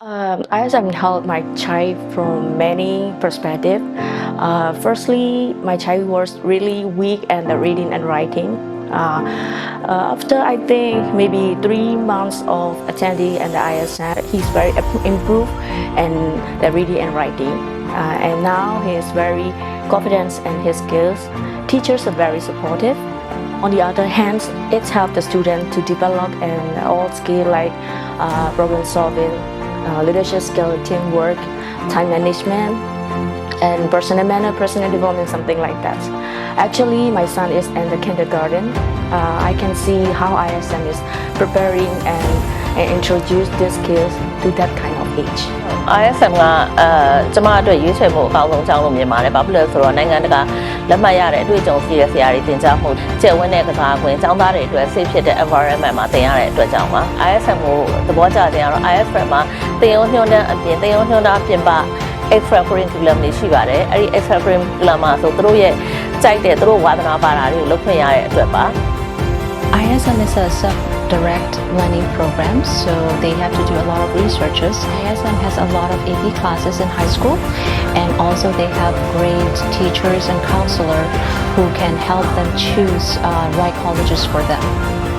Um, ISM helped my child from many perspectives. Uh, firstly, my child was really weak the reading and writing. Uh, uh, after I think maybe three months of attending at the ISM, he's very improved in the reading and writing. Uh, and now he is very confident in his skills. Teachers are very supportive. On the other hand, it helps the student to develop an all skill like uh, problem solving, uh, leadership skill, teamwork, time management, and personal manner, personal development, something like that. Actually, my son is in the kindergarten. Uh, I can see how ISM is preparing and, and introduce these skills to that kind of age. ISM ကအဲကျမအတွက်ရွေးချယ်ဖို့အကောင်းဆုံးကြောင်းလို့မြင်ပါတယ်။ဘာဖြစ်လို့လဲဆိုတော့နိုင်ငံတကာလက်မှတ်ရတဲ့အတွေ့အကြုံရှိတဲ့ဆရာတွေသင်ကြားမှုကျယ်ဝန်းတဲ့ကစားကွင်းကျောင်းသားတွေအတွက် safe ဖြစ်တဲ့ environment မှာသင်ရတဲ့အတွက်ကြောင့်ပါ။ ISM ကိုသဘောကျတဲ့ကတော့ ISM မှာသင်ရိုးညွှန်းတဲ့အပြင်သင်ရိုးညွှန်းတာအပြင်ပ extra curriculum တွေရှိပါတယ်။အဲဒီ extra curriculum မှာဆိုသူတို့ရဲ့ကြိုက်တဲ့သူတို့ဝါသနာပါတာတွေကိုလုပ်ခွင့်ရတဲ့အတွက်ပါ။ ISM is a self-direct learning programs, so they have to do a lot of researches. ISM has a lot of AP classes in high school, and also they have great teachers and counselor who can help them choose uh, right colleges for them.